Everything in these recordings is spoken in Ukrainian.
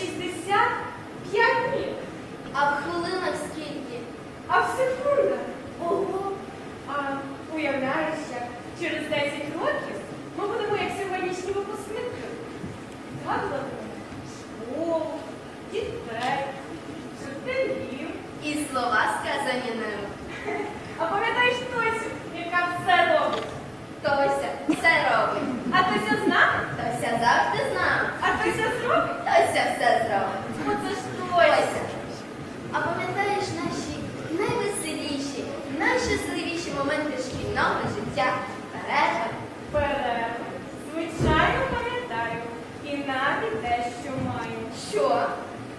65 днів. А в хвилинах скільки? А в секундах? Ого! А уявляєшся, через 10 років ми будемо як сьогоднішні випускники. Згадуватимемо школу, дітей, вчителів. І слова сказані ним. А пам'ятаєш Тосю, яка все робить? Тося все робить. А Тося з нами? Тося завжди з нами. А Тося зробить? Тося все зробить. Тося. А пам'ятаєш наші найвеселіші, найщасливіші моменти шкільного життя? Перерва. Перерва. Звичайно пам'ятаю. І навіть дещо маю. Що?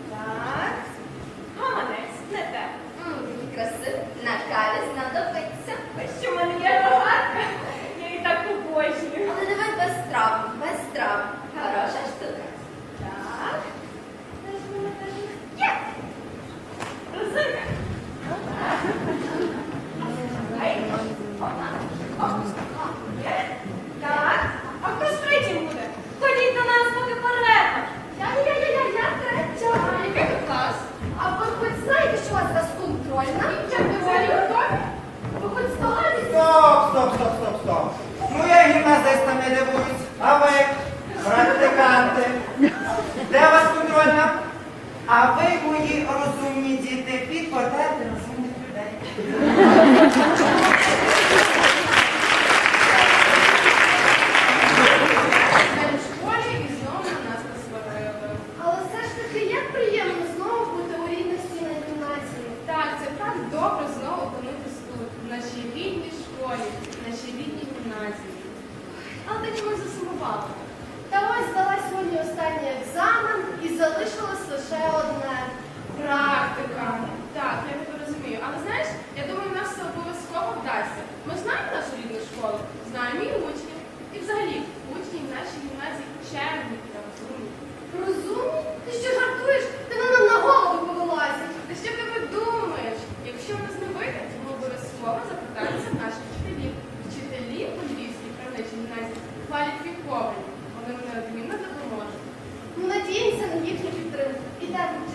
Так. Гаманець, не те. М, такий красивий. На каві знадобиться. Ось що в мене є рогарка. Я її так обожнюю. Але давай без травм, без травм. Хороша штука. Так. Де ж вона, де ж вона? Є! Розумка. Ай. Опа. Оп. Є. Так. А хто ж третім буде? Ходіть до нас, поки перерва. Я-я-я-я, третя. А який тут клас? А ви хоч знаєте, що у вас за контрольна? Як ви взагалі готові? Ви хоч здогадуєтесь? Стоп, стоп, стоп, стоп, стоп. Ну я гімназистам не дивуюсь. А ви, практиканти, де у вас контрольна? А ви, мої розумні діти, підпадете розумних людей. В школі і знову на нас посварили. Але все ж таки, як приємно знову бути у рідних стінах гімназії. Так, це так добре знову опинитись тут, в нашій рідній школі, в нашій рідній гімназії. Але так ми засумували. Та ось здала сьогодні останній екзамен і залишилось лише одне. Практика. Так, я тебе розумію. Але знаєш, я думаю, нас це обов'язково вдасться. Ми знаємо нашу рідну школу, знаємо і учнів. І взагалі, Ahorita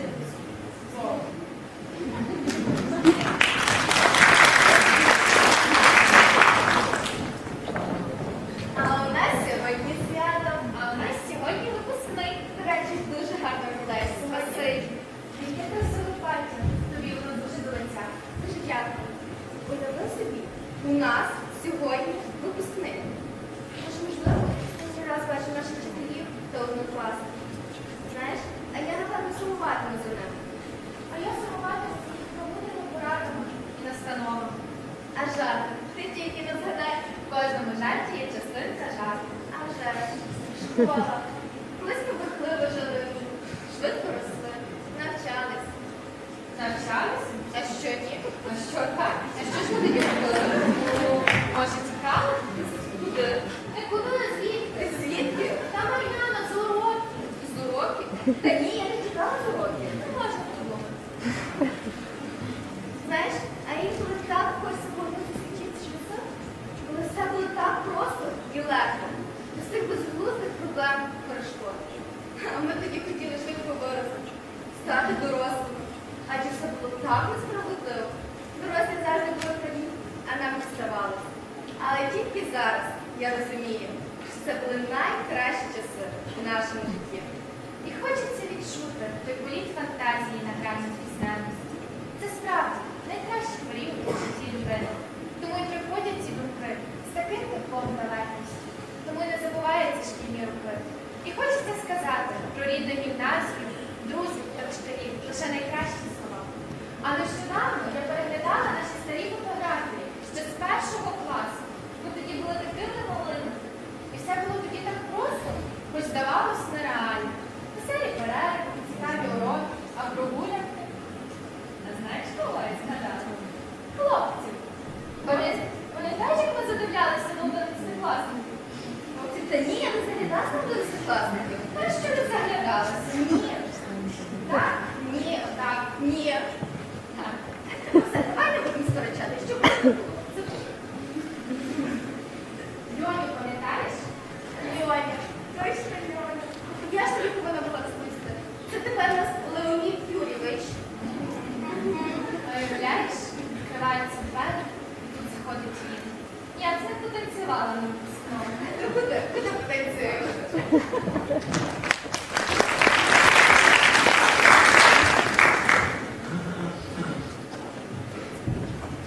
Колись ми бурхливо жили, швидко росли, навчались. Навчались? А що ні? А що так? А що ж ми тоді робили? Може, цікаво? Куди? Та куди звідки? Звідки? Та Мар'яна, з уроків. З уроків? Та ні, я не чекала з уроків. Не можна подумати. Знаєш, а інколи так хочеться в ті часи, коли все було так просто і легко. Цих безглуздих проблем перешкод. А ми тоді хотіли швидко вирости, стати дорослими. Адже все було так несправедливо. Дорослі завжди були праві, а нам не ставалося. Але тільки зараз я розумію, що це були найкращі часи в нашому житті. І хочеться відчути той політ фантазії на грані пісенності. Це справді найкращий період у житті людини. Тому й приходять ці думки з таким теплом та легкістю. Тому й не забуваються шкільні роки. І хочеться сказати про рідну гімназію, друзів та вчителів лише найкращі слова. А нещодавно я переглядала наші старі фотографії ще з першого класу. Ми тоді були такими малими. І все було тоді так просто, хоч здавалось нереально. Веселі перерви, цікаві уроки, а прогулянки. А знаєш, кого я згадала? Хлопців. Вони, пам'ятаєш, як ми задивлялися на одинадцятикласників? Хлопці, та ні, я не на одинадцятикласників. Та що не заглядалися? Так? Ні, так, ні. Так. Все, давай не будемо сперечати, що буде. Льоню, пам'ятаєш? Льоня. Точно Льоня. Я ж тобі відкриваються двері, і тут заходить він. Я це потанцювала на випускному. Ти куди? Куди потанцюєш?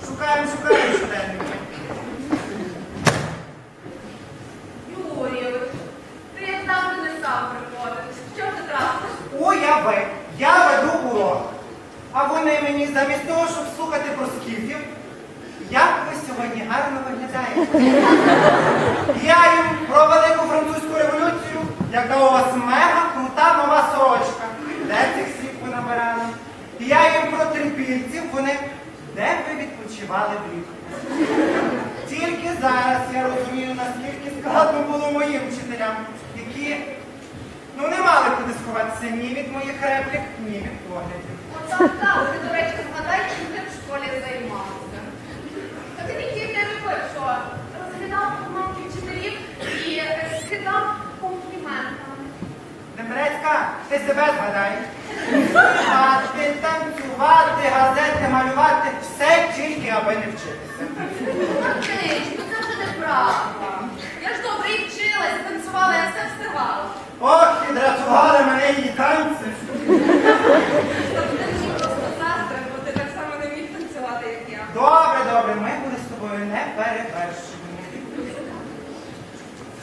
Шукаємо, шукаємо щоденники. Юрійович, ти як завжди не сам приходиш. Що ти трапиш? Уяви, я веду урок. А вони мені замість того, щоб слухати про скіфів, як ви сьогодні гарно виглядаєте. Я їм про велику французьку революцію, яка у вас мега крута нова сорочка. Де цих слів ви набирали? Я їм про трипільців, вони де ви відпочивали влітку. Тільки зараз я розумію, наскільки складно було моїм вчителям, які ну не мали куди сховатися ні від моїх реплік, ні від поглядів. Отак, так, ти, до речі, згадай, чим ти в школі займався. Та ти тільки не робив, що розглядав помилки вчителів і е, скидав компліментами. Дембрецька, ти себе згадай. Співати, танцювати, газети, малювати, все тільки аби не вчитися. Маркич, ну це вже неправда. Я ж добре і вчилась, танцювала, я все встигала. Ох, підрятували мене її танці. Тобто ти мені просто заздрив, бо ти так само не міг танцювати, як я. Добре, добре, ми були з тобою не перевершені.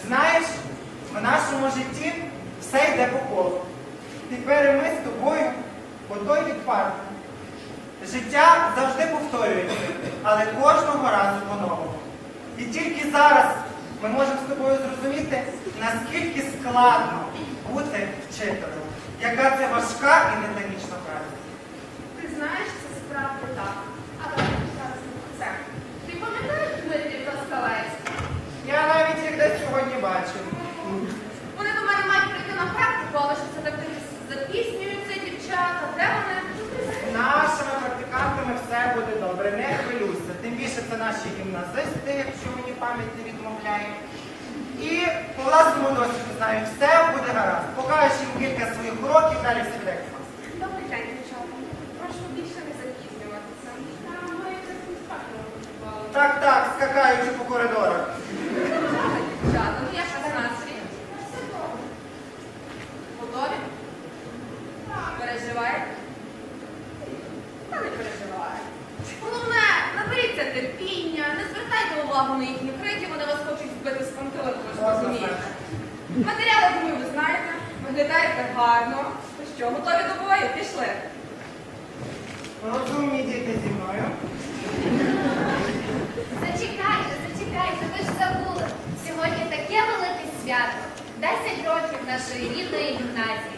Знаєш, в нашому житті все йде по колу. Тепер ми з тобою по той парку. Життя завжди повторюється, але кожного разу по-новому. І тільки зараз ми можемо з тобою зрозуміти, наскільки складно бути вчителем, яка це важка і нетанічна праця. Ти знаєш, це справді так. Але зараз не про це. Ти пам'ятаєш Дмитрів Тоскалець? Я навіть їх десь сьогодні бачив. Вони до мене мають прийти на практику, але що це так дивись, запізнюються дівчата. Де вони? З нашими практикантами все буде добре, не хвилюйся. Тим більше це наші гімназисти, якщо мені пам'ять не відмовляє. І по власному досвіду знаю, все буде гаразд. Покажеш їм кілька своїх уроків, далі все буде. Добрий день, дівчата. Прошу більше не запізнюватися. Та ми. Так, так, скакаючи по коридорах. Дівчата, ну я 16 рік. Готові? Переживаєте? Та не переживайте. Головне, наберіться терпіння, не звертайте увагу на їхні крики, вони вас хочуть збити з пантелику, ви ж розумієте. Матеріали, думаю, ви знаєте, виглядаєте гарно. Ну що, готові до бою? Пішли. Розумні діти зі мною. Зачекайте, зачекайте, ви ж забули. Сьогодні таке велике свято. 10 років нашої рідної гімназії.